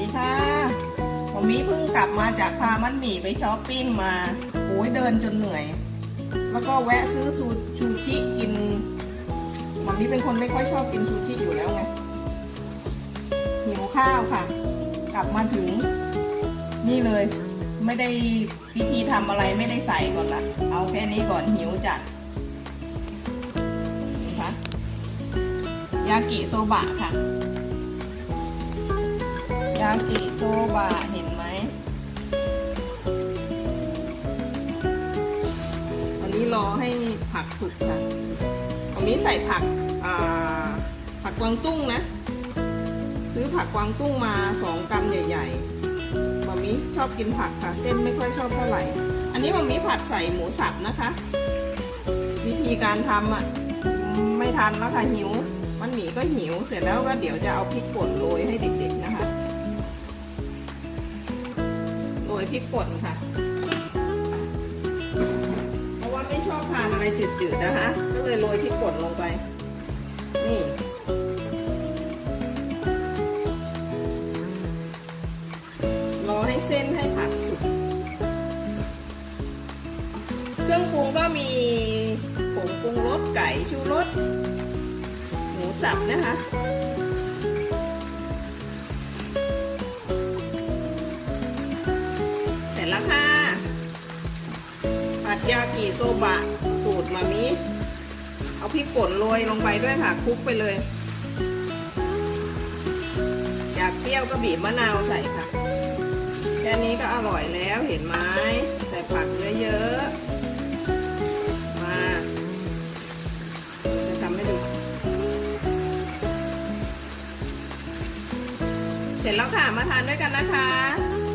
ดีค่ะผมมีเพิ่งกลับมาจากพามันหมี่ไปช้อปปิ้งมาโอ้ยเดินจนเหนื่อย แล้วก็แวะซื้อซูชูชิกินมัมมี่เป็นคนไม่ค่อยชอบกินชูชิอยู่แล้วไงหิวข้าวค่ะ กลับมาถึง นี่เลย ไม่ได้พิธีทำอะไรไม่ได้ใส่ก่อนละเอาแค่นี้ก่อนหิวจัดนะคะยากิโซบะค่ะ ยากิโซบะเห็นไหม อันนี้รอให้ผักสุกค่ะอันนี้ใส่ผักผักกวางตุ้งนะ ซื้อผักกวางตุ้งมาสองกำใหญ่ๆมามิชอบกินผักค่ะ เส้นไม่ค่อยชอบเท่าไหร่ อันนี้มามิผัดใส่หมูสับนะคะ วิธีการทำอะไม่ทันแล้วค่ะหิว มันหมีก็หิว เสร็จแล้วก็เดี๋ยวจะเอาพริกป่นโรยให้เด็กๆนะคะ พริกป่นค่ะ เพราะว่าไม่ชอบทานอะไรจืดๆนะคะ ก็เลยโรยพริกป่นลงไป นี่รอให้เส้นให้ผักสุก เครื่องปรุงก็มีผงปรุงรสไก่ชูรสหมูสับนะคะ จแล้วค่ะ ผัดยากิโซบะสูตรมามิเอาพริกป่นโรยลงไปด้วยค่ะคลุกไปเลย อยากเปรี้ยวก็บีบมะนาวใส่ค่ะ แค่นี้ก็อร่อยแล้วเห็นไหมใส่ผักเยอะๆ มาจะทำให้ดู เสร็จแล้วค่ะมาทานด้วยกันนะคะ